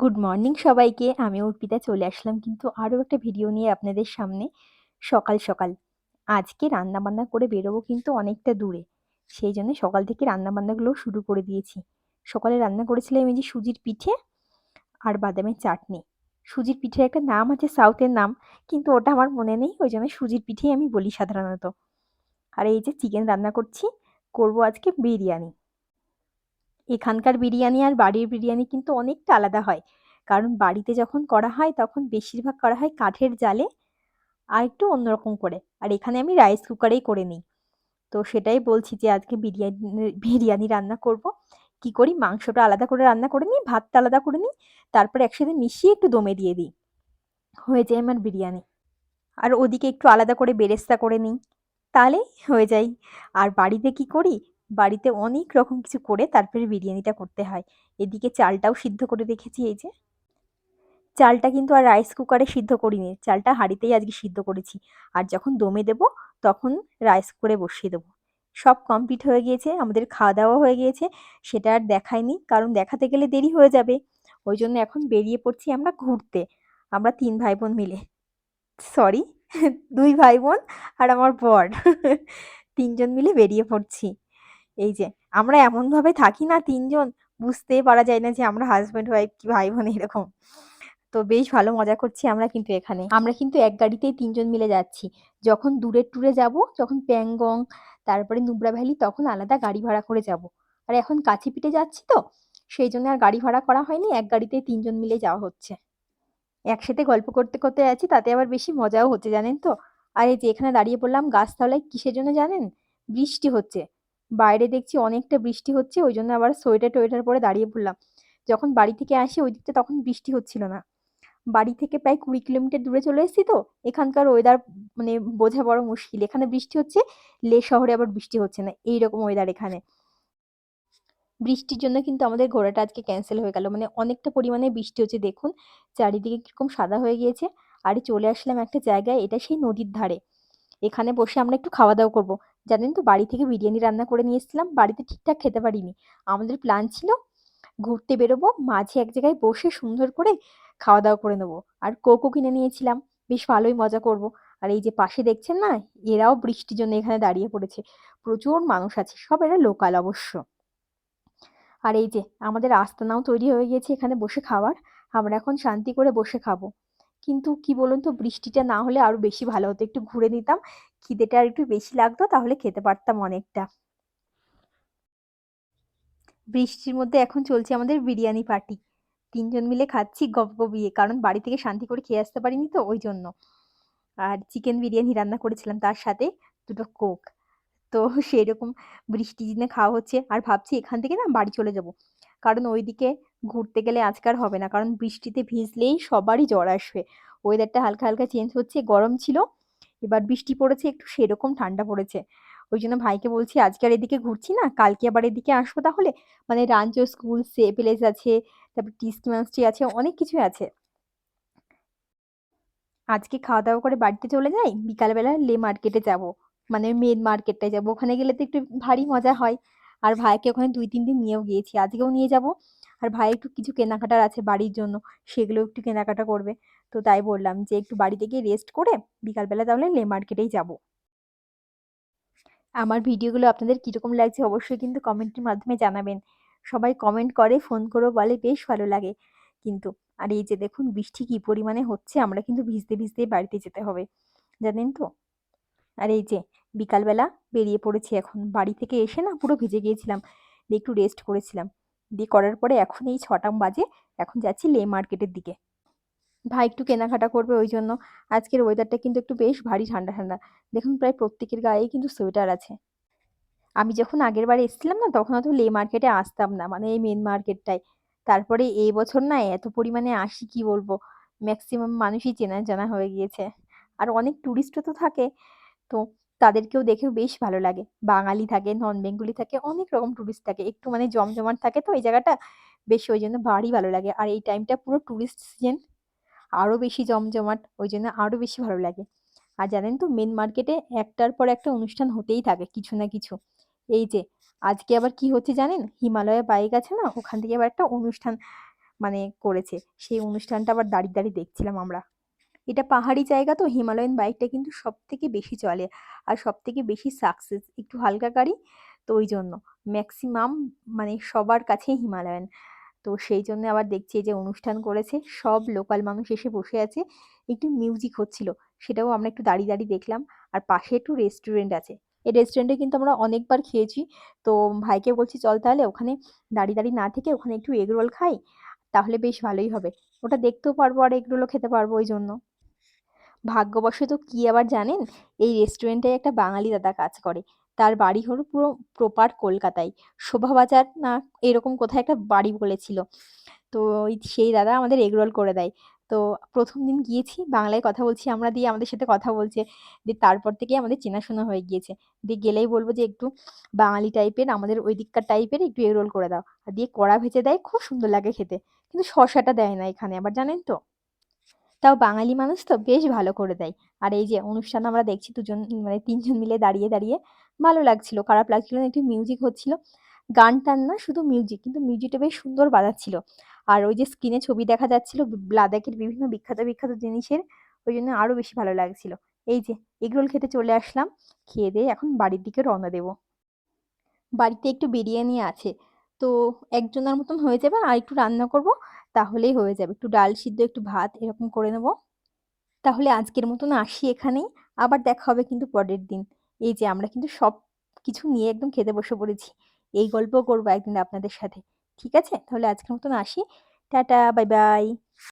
Good morning সবাইকে। আমি অর্পিতা, চলে আসলাম কিন্তু আরও একটা ভিডিও নিয়ে আপনাদের সামনে সকাল সকাল। আজকে রান্না বান্না করে বেরোবো কিন্তু অনেকটা দূরে, সেই জন্য সকাল থেকে রান্না বান্নাগুলো শুরু করে দিয়েছি। সকালে রান্না করেছিলাম এই যে সুজির পিঠে আর বাদামের চাটনি। সুজির পিঠের একটা নাম আছে সাউথের নাম, কিন্তু ওটা আমার মনে নেই, ওই জন্য সুজির পিঠেই আমি বলি সাধারণত। আর এই যে চিকেন রান্না করছি, করব আজকে বিরিয়ানি। এখানকার বিরিয়ানি আর বাড়ির বিরিয়ানি কিন্তু অনেকটা আলাদা হয়। কারণ বাড়িতে যখন করা হয় তখন বেশিরভাগ করা হয় কাঠের জালে আর একটু অন্যরকম করে। আর এখানে আমি রাইস কুকারেই করে নিই। তো সেটাই বলছি যে আজকে বিরিয়ানি বিরিয়ানি রান্না করব। কি করি? মাংসটা আলাদা করে রান্না করে নিই, ভাতটা আলাদা করে নিই, তারপর একসাথে মিশিয়ে একটু দমে দিয়ে দিই। হয়ে যায় আমার বিরিয়ানি। আর ওদিকে একটু আলাদা করে বেরেস্তা করে নিই। তাহলে হয়ে যায়। আর বাড়িতে কি করি? বাড়িতে অনেক রকম কিছু করে তারপরে বিরিয়ানিটা করতে হয়। এদিকে চালটাও সিদ্ধ করে রেখেছি এই যে। চালটা কিন্তু আর রাইস কুকারে সিদ্ধ করিনি। চালটা হাঁড়িতেই আজকে সিদ্ধ করেছি। আর যখন দমে দেব, তখন রাইস কুকারে বসিয়ে দেবো। সব কমপ্লিট হয়ে গিয়েছে, আমাদের খাওয়া দাওয়া হয়ে গিয়েছে। সেটা আর দেখায়নি কারণ দেখাতে গেলে দেরি হয়ে যাবে। ওই জন্য এখন বেরিয়ে পড়ছি আমরা ঘুরতে। আমরা তিন ভাই বোন মিলে। সরি দুই ভাই বোন আর আমার বর। তিনজন মিলে বেরিয়ে পড়ছি। এই যে, আমরা এমনভাবে থাকি না তিনজন বুঝতে পারা যায় না যে আমরা হাজব্যান্ড ওয়াইফ কি ভাই বোন এরকম। তো বেশ ভালো মজা করছি আমরা কিন্তু এখানে। আমরা কিন্তু এক গাড়িতেই তিনজন মিলে যাচ্ছি। যখন দূরের ট্যুরে যাব, যখন প্যাংগং, তারপরে নুব্রা ভ্যালি, তখন আলাদা গাড়ি ভাড়া করে যাব। আর এখন কাছে পিঠে যাচ্ছি তো, সেই জন্য আর গাড়ি ভাড়া করা হয়নি, এক গাড়িতেই তিনজন মিলে যাওয়া হচ্ছে। একসাথে গল্প করতে করতে যাচ্ছি, তাতে আবার বেশি মজাও হচ্ছে, জানেন তো? আর এই যে এখানে দাঁড়িয়ে পড়লাম গাছতলায়, কিসের জন্য জানেন? বৃষ্টি হচ্ছে। বাইরে দেখছি অনেকটা বৃষ্টি হচ্ছে, ওই জন্য আবার সোয়েটার টোয়েটার পরে দাঁড়িয়ে পড়লাম। যখন বাড়ি থেকে আসি, ওই দিকটা তখন বৃষ্টি হচ্ছিল না। বাড়ি থেকে প্রায় কুড়ি কিলোমিটার দূরে চলে এসেছি তো, এখানকার ওয়েদার মানে বোঝা বড় মুশকিল। এখানে বৃষ্টি হচ্ছে, লে শহরে আবার বৃষ্টি হচ্ছে না, এইরকম ওয়েদার এখানে। বৃষ্টির জন্য কিন্তু আমাদের ঘোরাটা আজকে ক্যান্সেল হয়ে গেল। মানে অনেকটা পরিমাণে বৃষ্টি হচ্ছে, দেখুন। চারিদিকে কীরকম সাদা হয়ে গিয়েছে। আর চলে আসলাম একটা জায়গায়, এটা সেই নদীর ধারে। এখানে বসে আমরা একটু খাওয়া দাওয়া করব। জানেন তো, বাড়ি থেকে বিরিয়ানি রান্না করে নিয়ে এসেছিলাম, বাড়িতে ঠিকঠাক খেতে পারিনি। আমাদের প্ল্যান ছিল ঘুরতে বেরোবো, মাঝে এক জায়গায় বসে সুন্দর করে খাওয়া দাওয়া করে নেব। আর কোকো কিনে নিয়েছিলাম, বেশ ভালোই মজা করব। আর এই যে পাশে দেখছেন না, এরাও বৃষ্টির জন্য এখানে দাঁড়িয়ে পড়েছে। প্রচুর মানুষ আছে, সব এরা লোকাল অবশ্য। আর এই যে আমাদের আস্তানাও তৈরি হয়ে গিয়েছে এখানে বসে খাওয়ার, আমরা এখন শান্তি করে বসে খাব। কিন্তু কি বলুন তো, বৃষ্টিটা না হলে আরও বেশি ভালো হতো। একটু ঘুরে নিতাম খিদেটা আর একটু বেশি লাগতো, তাহলে খেতে পারতাম অনেকটা। বৃষ্টির মধ্যে এখন চলছে আমাদের বিরিয়ানি পার্টি তিনজন মিলে খাচ্ছি গপ গপিয়ে, কারণ বাড়ি থেকে শান্তি করে খেয়ে আসতে পারিনি তো ওই জন্য। আর চিকেন বিরিয়ানি রান্না করেছিলাম তার সাথে, দুটো কোক তো সেই রকম বৃষ্টি দিনে খাওয়া হচ্ছে। আর ভাবছি এখান থেকে না বাড়ি চলে যাব। কারণ ওইদিকে ঘুরতে গেলে আজকার হবে না, কারণ বৃষ্টিতে ভিজলেই সবারই জ্বর আসবে। ওয়েদারটা হালকা হালকা চেঞ্জ হচ্ছে, গরম ছিল। এবার বৃষ্টি পড়েছে, একটু সেরকম ঠান্ডা পড়েছে। ওই জন্য ভাইকে বলছি, আজকে আর এদিকে ঘুরছি না? কালকে আবার এদিকে আসব তাহলে? মানে রাঞ্চো স্কুল, সে প্লেস আছে, তারপর টিস্কি মাস্টি আছে, অনেক কিছু আছে। আজকে খাওয়া দাওয়া করে বাড়িতে চলে যাই, বিকালবেলা লে মার্কেটে যাব। মানে মেন মার্কেটটায় যাব। ওখানে গেলে তো একটু ভারী মজা হয়। আর ভাইকে ওখানে দুই, তিন দিন নিয়েও গিয়েছি। আজকেও নিয়ে যাব। আর ভাই একটু কিছু কেনাকাটার আছে বাড়ির জন্য, সেগুলো একটু কেনাকাটা করবে। তো তাই বললাম যে, একটু বাড়িতে গিয়ে রেস্ট করে বিকালবেলা তাহলে লে মার্কেটেই যাব। আমার ভিডিওগুলো আপনাদের কীরকম লাগছে অবশ্যই কিন্তু কমেন্টের মাধ্যমে জানাবেন। সবাই কমেন্ট করে ফোন করেও বলে, বেশ ভালো লাগে। কিন্তু, আর এই যে দেখুন বৃষ্টি কী পরিমাণে হচ্ছে, আমরা কিন্তু ভিজতে ভিজতেই বাড়িতে যেতে হবে। জানেন তো? আর এই যে বিকালবেলা বেরিয়ে পড়েছি এখন, বাড়ি থেকে এসে না পুরো ভিজে গিয়েছিলাম, দিয়ে একটু রেস্ট করেছিলাম। দিয়ে করার পরে এখন এই ছটা বাজে, এখন যাচ্ছি লে মার্কেটের দিকে। ভাই একটু কেনাকাটা করবে ওই জন্য আজকের ওয়েদারটা কিন্তু একটু বেশ ভারী ঠান্ডা ঠান্ডা দেখুন প্রায় প্রত্যেকের গায়েই কিন্তু সোয়েটার আছে। আমি যখন আগের বার এসেছিলাম না, তখন অত লে মার্কেটে আসতাম না মানে এই মেন মার্কেটটায় তারপরে এই বছর না এত পরিমাণে আসি, কি বলব? ম্যাক্সিমাম মানুষই চেনা জানা হয়ে গিয়েছে। আর অনেক টুরিস্টও তো থাকে, তো তাদেরকেও দেখেও বেশ ভালো লাগে। বাঙালি থাকে নন বেঙ্গলি থাকে, অনেক রকম টুরিস্ট থাকে। একটু মানে জমজমাট থাকে তো এই জায়গাটা, বেশ ওই জন্য ভারী ভালো লাগে। আর এই টাইমটা পুরো টুরিস্ট সিজন আরও বেশি জমজমাট, ওই জন্য আরও বেশি ভালো লাগে। আর জানেন তো মেন মার্কেটে একটার পর একটা অনুষ্ঠান হতেই থাকে, কিছু না কিছু। এই যে, আজকে আবার কি হচ্ছে জানেন? হিমালয়ে বাইক আছে না, ওখান থেকে আবার একটা অনুষ্ঠান মানে করেছে। সেই অনুষ্ঠানটা আবার দাঁড়িয়ে দাঁড়িয়ে দেখছিলাম আমরা। এটা পাহাড়ি জায়গা তো, হিমালয়ান বাইকটা কিন্তু সব থেকে বেশি চলে। আর সব থেকে বেশি সাকসেস একটু হালকা গাড়ি, তো ওই জন্য। ম্যাক্সিমাম মানে সবার কাছেই হিমালয়ান। তো সেই জন্য আবার দেখছি যে অনুষ্ঠান করেছে, সব লোকাল মানুষ এসে বসে আছে, একটু মিউজিক হচ্ছিল, সেটাও আমরা একটু দাঁড়িয়ে দাঁড়িয়ে দেখলাম, আর পাশে একটু রেস্টুরেন্ট আছে, এই রেস্টুরেন্টে কিন্তু আমরা অনেকবার খেয়েছি, তো ভাইকে বলছি চল তাহলে ওখানে দাঁড়িয়ে দাঁড়িয়ে না থেকে ওখানে একটু এগরোল খাই, তাহলে বেশ ভালোই হবে, ওটা দেখতেও পারব আর এগরোলও খেতে পারব ওই জন্য। ভাগ্যবশত কি আবার জানেন, এই রেস্টুরেন্টে একটা বাঙালি দাদা কাজ করে তার বাড়ি হলো পুরো প্রপার কলকাতায়। শোভাবাজার না এরকম কোথায় একটা বাড়ি বলেছিল। তো সেই দাদা আমাদের এগরোল করে দেয়। তো প্রথম দিন গিয়েছি, বাংলায় কথা বলছি আমরা দিয়ে আমাদের সাথে কথা বলছে। দিয়ে তারপর থেকে আমাদের চেনাশোনা হয়ে গিয়েছে। দিয়ে গেলেই বলব যে একটু বাঙালি টাইপের আমাদের ওই দিককার টাইপের একটু এগরোল করে দাও। আর দিয়ে কড়া ভেজে দেয়, খুব সুন্দর লাগে খেতে। কিন্তু শসাটা দেয় না এখানে আবার, জানেন তো? তাও বাঙালি মানুষ তো বেশ ভালো করে দেয়। আর এই যে অনুষ্ঠান আমরা দেখছি দুজন মানে তিনজন মিলে দাঁড়িয়ে দাঁড়িয়ে ভালো লাগছিল, খারাপ লাগছিল না, একটু মিউজিক হচ্ছিল। গান টান না শুধু মিউজিক কিন্তু মিউজিকটা বেশ সুন্দর বাজাচ্ছিল। আর ওই যে স্ক্রিনে ছবি দেখা যাচ্ছিল, লাদাখের বিভিন্ন বিখ্যাত বিখ্যাত জিনিসের, ওই জন্য আরও বেশি ভালো লাগছিল। এই যে এগরোল খেতে চলে আসলাম, খেয়ে দিয়ে এখন বাড়ির দিকে রওনা দেব। বাড়িতে একটু বিরিয়ানি আছে, তো একজনের মতন হয়ে যাবে, আর একটু রান্না করব, তাহলেই হয়ে যাবে। একটু ডাল সিদ্ধ, একটু ভাত, এরকম করে নেব। তাহলে আজকের মতন আসি এখানেই, আবার দেখা হবে কিন্তু পরের দিন। এই যে আমরা কিন্তু সব কিছু নিয়ে একদম খেতে বসে পড়েছি। এই গল্প করব একদিন আপনাদের সাথে। ঠিক আছে? তাহলে আজকের মতন আসি। Tata bye bye